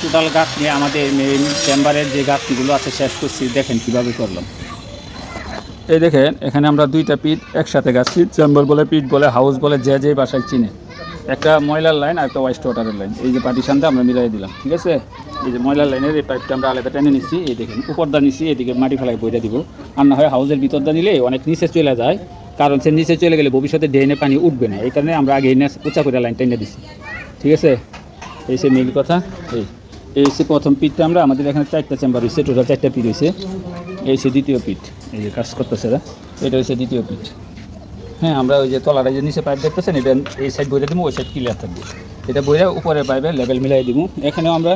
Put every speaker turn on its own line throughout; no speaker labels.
Total গাছ নিয়ে আমাদের মেইন চেম্বারের যে গাছগুলো আছে শেষ করছি, দেখেন কীভাবে করলাম। এই দেখেন, এখানে আমরা দুইটা পিঠ একসাথে গাছছি চেম্বার বলে পিঠ বলে হাউস বলে যে যে বাসায় চিনে। একটা ময়লার লাইন আর একটা ওয়েস্ট ওয়াটারের লাইন এই যে পার্টিশনটা আমরা মিলাই দিলাম, ঠিক আছে? এই যে ময়লার লাইনের এই পাইপটা আমরা আলাদা টেনে নিচ্ছি, এই দেখেন উপরদা নিচ্ছি, এদিকে মাটি ফেলায় বইটা দিব। আর না হয় হাউসের ভিতরটা নিলে অনেক নিচে চলে যায়, কারণ সে নিচে চলে গেলে ভবিষ্যতে ড্রেনে পানি উঠবে না। এই কারণে আমরা আগে উঁচা করে লাইন টেনে দিচ্ছি ঠিক আছে? এই সে মেইন কথা, এই। এই হচ্ছে প্রথম পিঠটা আমরা, আমাদের এখানে চারটা চেম্বার হয়েছে টোটাল চারটা পিঠ হয়েছে এই হচ্ছে দ্বিতীয় পিঠ, এই যে কাজ করতেছে এটা হচ্ছে দ্বিতীয় পিঠ। হ্যাঁ আমরা ওই যে তলার যে নিচে পাইপ দেখতেছেন, এটা এই সাইড বইটা দিব ওই সাইড ক্লিয়ার থাকবে। এটা বইটা উপরের পাইপে লেভেল মিলাই দিব এখানেও আমরা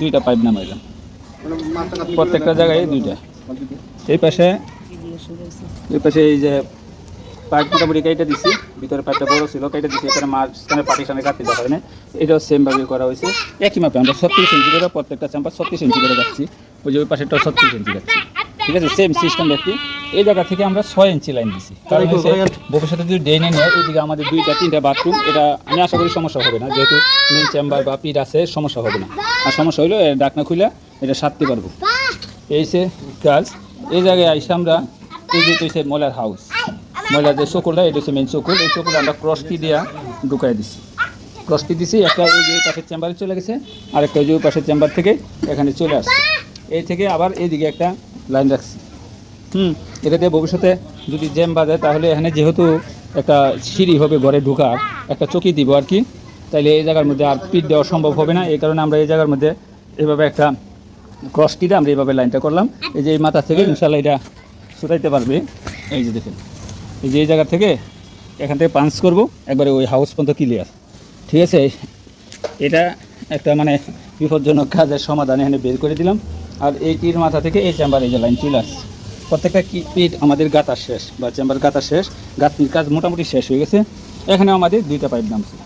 দুইটা পাইপ নামাইলাম। প্রত্যেকটা জায়গায় দুইটা। এই পাশে এই পাশে এই যে পাইপ মোটামুটি কেটে দিছি, ভিতরে পাইপটা বড় ছিল, কেটে দিছি, এখানে মাঝখানে পার্টিশনে কাটতে দেওয়া হয় না এটাও সেমভাবে করা হয়েছে। একই মাপে আমরা ছত্রিশ ইঞ্চি করে প্রত্যেকটা চাম্পার ছত্রিশ ইঞ্চি করে যাচ্ছি। ওই যে ওই পাশেরটাও ছত্রিশ ইঞ্চি যাচ্ছি। ঠিক আছে? সেম সিস্টেম দেখছি। এই জায়গা থেকে আমরা ছয় ইঞ্চি লাইন দিছি। কারণ ভবিষ্যতে যদি ড্রেনে নেয় এইদিকে আমাদের দুইটা, তিনটা বাথরুম এটা আমি আশা করি সমস্যা হবে না। যেহেতু মেন চেম্বার বা পিঠ আছে, সমস্যা হবে না। আর সমস্যা হলো ডাকনা খুলে এটা সারতে পারব। এই সে কাজ এই জায়গায় আইসে আমরা এই যে ময়লার হাউস ময়লার যে চকুলটা এটা হচ্ছে মেন চকুল, এই চকুল আমরা ক্রসটি দিয়া ঢুকাই দিছি। ক্রসটি দিছি, একটা ওই যে পাশের চেম্বারে চলে গেছে আর একটা ওই যে পাশের চেম্বার থেকে এখানে চলে আসছে। এই থেকে আবার এইদিকে একটা লাইন রাখছি। হুম, এটা দিয়ে ভবিষ্যতে যদি জ্যাম বাজে তাহলে এখানে যেহেতু একটা সিঁড়ি হবে ঘরে ঢোকার, একটা চকি দিব আর কি, তাইলে এই জায়গার মধ্যে আর পিট দেওয়া সম্ভব হবে না। এই কারণে আমরা এই জায়গার মধ্যে এভাবে একটা ক্রসটি দিয়ে আমরা এইভাবে লাইনটা করলাম। এই যে এই মাথা থেকে ইনশাল্লাহ এটা ছুটাইতে পারবে। এই যে দেখেন। এই যে এই জায়গা থেকে এখান থেকে পাঞ্চ করব, একবারে ওই হাউস পর্যন্ত ক্লিয়ার ঠিক আছে? এটা একটা মানে বিপজ্জনক কাজের সমাধান এখানে বের করে দিলাম। আর এই টির মাথা থেকে এই চেম্বার এই যে লাইন চলে আসছে। প্রত্যেকটা কি পিট আমাদের গাতার শেষ, বা চেম্বার গাতার শেষ, গাঁথনির কাজ মোটামুটি শেষ হয়ে গেছে। এখানে আমাদের দুইটা পাইপ নামছে।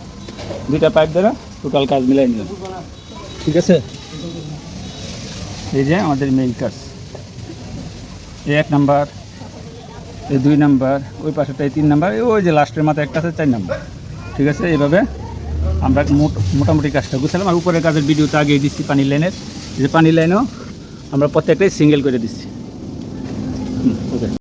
দুইটা পাইপ দ্বারা টোটাল কাজ মিলাই নিলাম। ঠিক আছে? এই যে আমাদের মেইন কাজ। এক নাম্বার এই দুই নাম্বার, ওই পাশেটাই তিন নাম্বার ওই যে লাস্টের মাথায় একটা আছে, চার নাম্বার। ঠিক আছে, এইভাবে আমরা মোটামুটি কাজটা গুছালাম। আর উপরের কাজের ভিডিও তো দিচ্ছি পানি লাইনের। যে পানি লাইনও আমরা প্রত্যেকটাই সিঙ্গেল করে দিচ্ছি। ওকে।